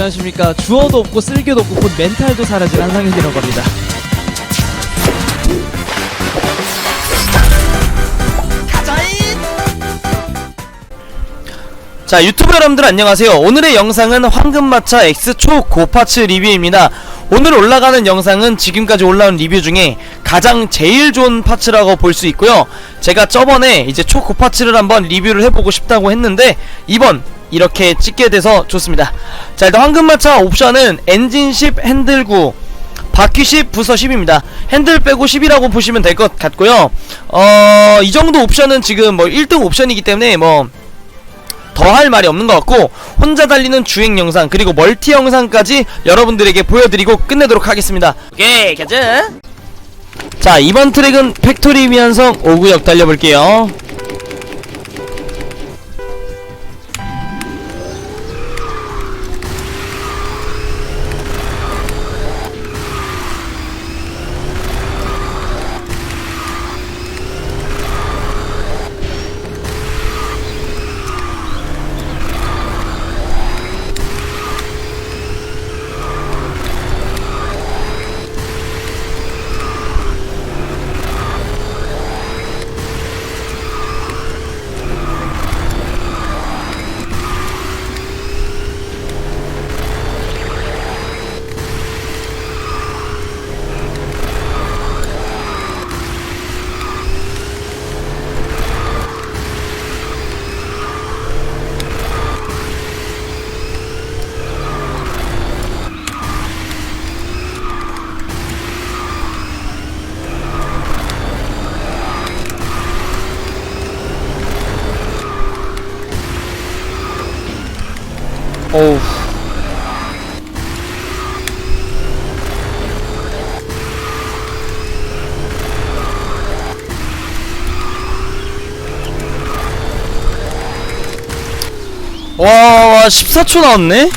안녕하십니까. 주어도 없고 쓸개도 없고 곧 멘탈도 사라진 한상혁이라고 합니다. 자 유튜브 여러분들 안녕하세요 오늘의 영상은 황금마차 X 초고파츠 리뷰입니다 오늘 올라가는 영상은 지금까지 올라온 리뷰 중에 가장 제일 좋은 파츠라고 볼 수 있고요 제가 저번에 이제 초고파츠를 한번 리뷰를 해보고 싶다고 했는데 이번 이렇게 찍게 돼서 좋습니다. 자 일단 황금마차 옵션은 엔진 10 핸들 9 바퀴 10 부서 10입니다. 핸들 빼고 10이라고 보시면 될 것 같고요. 어 이 정도 옵션은 지금 뭐 1등 옵션이기 때문에 뭐 더할 말이 없는 것 같고 혼자 달리는 주행 영상 그리고 멀티 영상까지 여러분들에게 보여드리고 끝내도록 하겠습니다. 오케이 가자. 자 이번 트랙은 팩토리 미안성 5구역 달려볼게요 와 14초 나왔네?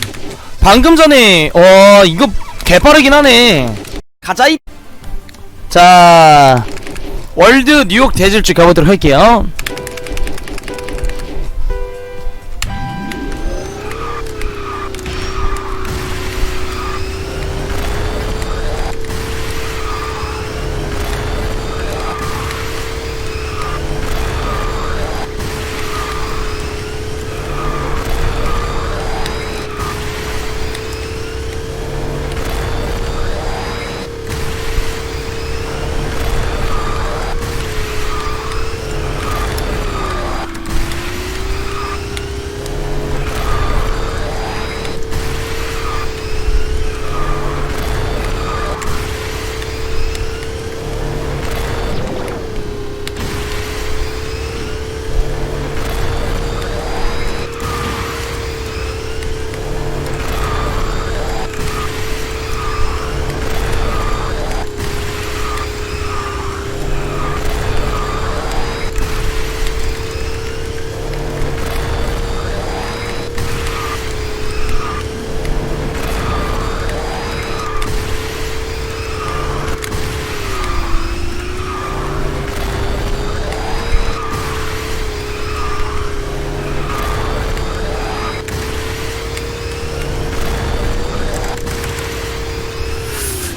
방금 전에 와 이거 개빠르긴 하네. 가자이. 자 월드 뉴욕 대질주 가보도록 할게요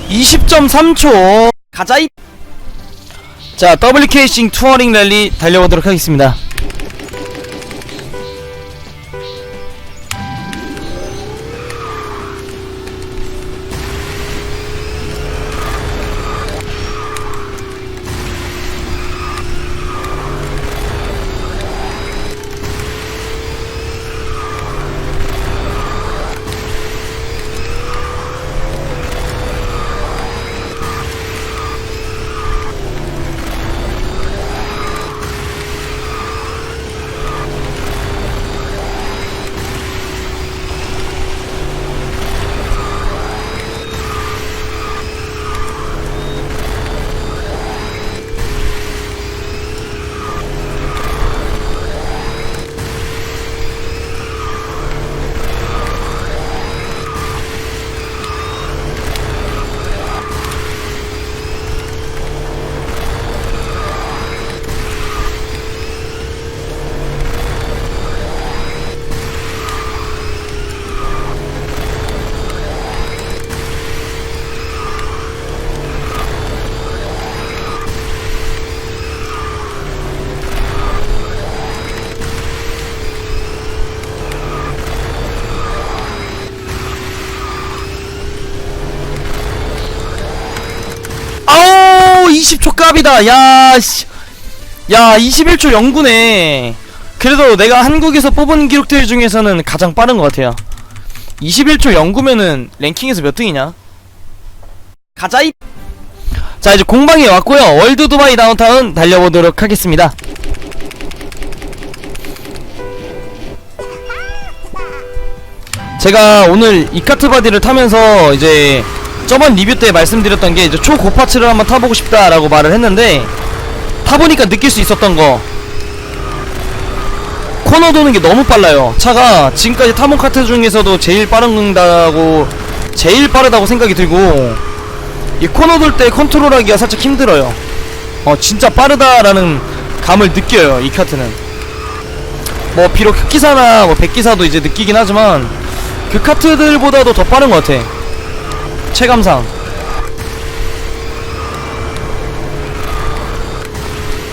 (20.3초) 가자 이. 자 WK싱 투어링 랠리 달려보도록 하겠습니다 20초 값이다. 야 씨. 야 21초 09네. 그래도 내가 한국에서 뽑은 기록들 중에서는 가장 빠른 것 같아요. 21초 09면은 랭킹에서 몇 등이냐? 가자이. 자 이제 공방에 왔고요. 월드 두바이 다운타운 달려보도록 하겠습니다. 제가 오늘 이카트 바디를 타면서 이제 저번 리뷰 때 말씀드렸던 게 이제 초고파츠를 한번 타보고 싶다라고 말을 했는데 타보니까 느낄 수 있었던 거. 코너 도는 게 너무 빨라요. 차가 지금까지 타본 카트 중에서도 제일 빠른다고 제일 빠르다고 생각이 들고 이 코너 돌 때 컨트롤하기가 살짝 힘들어요. 어 진짜 빠르다라는 감을 느껴요 이 카트는. 뭐 비록 흑기사나 뭐 백기사도 이제 느끼긴 하지만 그 카트들보다도 더 빠른 것 같아 체감상.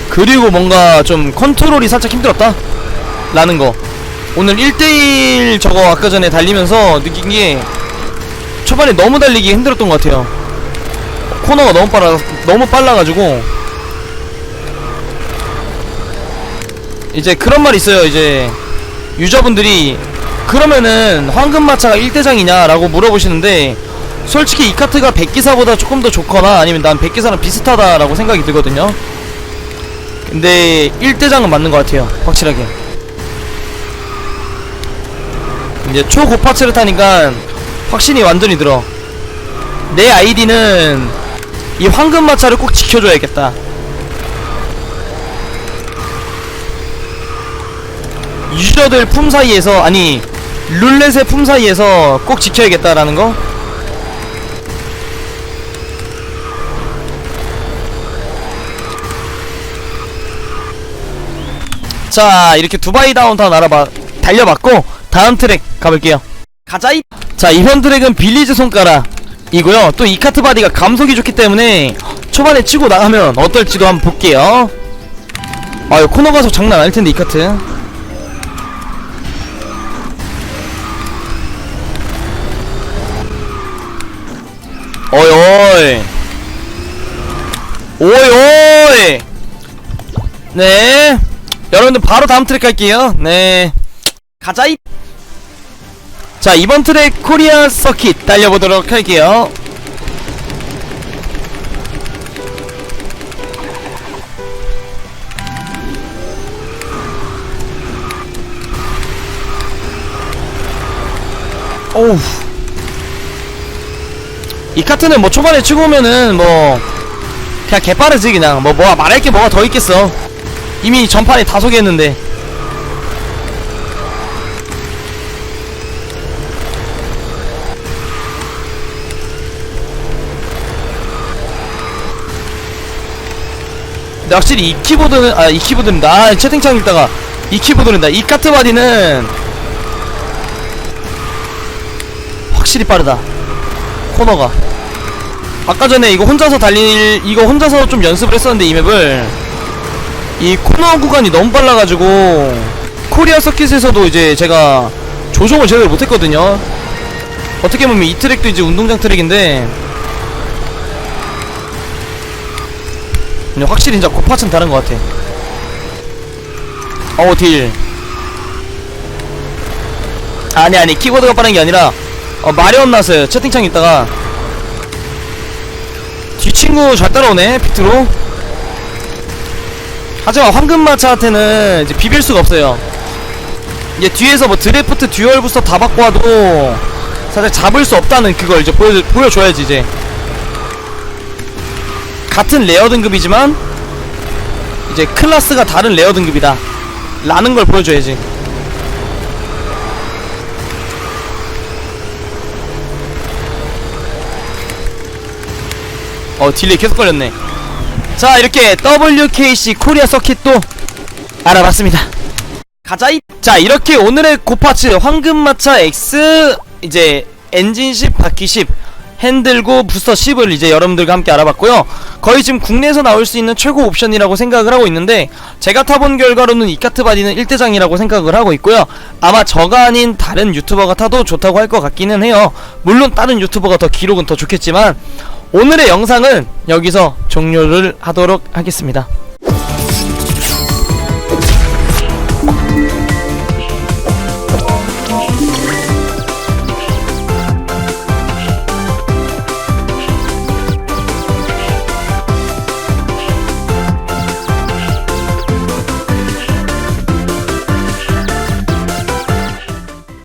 그리고 뭔가 좀 컨트롤이 살짝 힘들었다? 라는 거. 오늘 1대1 저거 아까 전에 달리면서 느낀 게 초반에 너무 달리기 힘들었던 것 같아요. 코너가 너무 빨라 너무 빨라가지고. 이제 그런 말 있어요 이제. 유저분들이 그러면은 황금마차가 1대장이냐 라고 물어보시는데 솔직히 이 카트가 백기사보다 조금 더 좋거나 아니면 난 백기사랑 비슷하다 라고 생각이 들거든요. 근데 1대장은 맞는 것 같아요 확실하게. 이제 초고파츠를 타니까 확신이 완전히 들어. 내 아이디는 이 황금마차를 꼭 지켜줘야겠다. 유저들 품 사이에서 아니 룰렛의 품 사이에서 꼭 지켜야겠다라는 거 자 이렇게 두바이 다운타운 알아봐 달려봤고 다음 트랙 가볼게요. 가자이. 자 이번 트랙은 빌리즈 손가락 이고요. 또 이 카트 바디가 감속이 좋기 때문에 초반에 치고 나가면 어떨지도 한번 볼게요. 아유 코너 가속 장난 아닐텐데 이 카트. 어이 어이. 오이 오이. 네 여러분들 바로 다음 트랙 갈게요. 네. 가자이 자 이번 트랙 코리아 서킷 달려보도록 할게요. 오우. 이 카트는 뭐 초반에 치고 오면은 뭐 그냥 개빠르지 그냥. 뭐 뭐가 말할 게 뭐가 더 있겠어 이미 전판에 다 소개했는데. 근데 확실히 이 키보드는 아 이 키보드는 아 채팅창 읽다가 이 키보드는 다이 카트 바디는 확실히 빠르다. 코너가. 아까 전에 이거 혼자서 달릴 이거 혼자서 좀 연습을 했었는데 이 맵을 이 코너 구간이 너무 빨라가지고 코리아 서킷에서도 이제 제가 조종을 제대로 못했거든요. 어떻게 보면 이 트랙도 이제 운동장 트랙인데 확실히 진짜 고파츠는 다른 것 같아. 어우 딜. 아니 아니 키보드가 빠른 게 아니라 어 말이 없나서요 채팅창 있다가 뒤 친구 잘 따라오네 비트로 하지만 황금마차한테는 이제 비빌 수가 없어요. 이제 뒤에서 뭐 드래프트 듀얼 부스터 다 받고 와도 사실 잡을 수 없다는 그걸 이제 보여, 보여줘야지 이제. 같은 레어 등급이지만 이제 클라스가 다른 레어 등급이다. 라는 걸 보여줘야지. 어 딜레이 계속 걸렸네 자 이렇게 WKC 코리아 서킷도 알아봤습니다. 가자이. 자 이렇게 오늘의 고파츠 황금마차 X 이제 엔진 10 바퀴 10 핸들고 부스터 10을 이제 여러분들과 함께 알아봤고요. 거의 지금 국내에서 나올 수 있는 최고 옵션이라고 생각을 하고 있는데 제가 타본 결과로는 이 카트 바디는 1대장이라고 생각을 하고 있고요. 아마 저가 아닌 다른 유튜버가 타도 좋다고 할 것 같기는 해요. 물론 다른 유튜버가 더 기록은 더 좋겠지만 오늘의 영상은 여기서 종료를 하도록 하겠습니다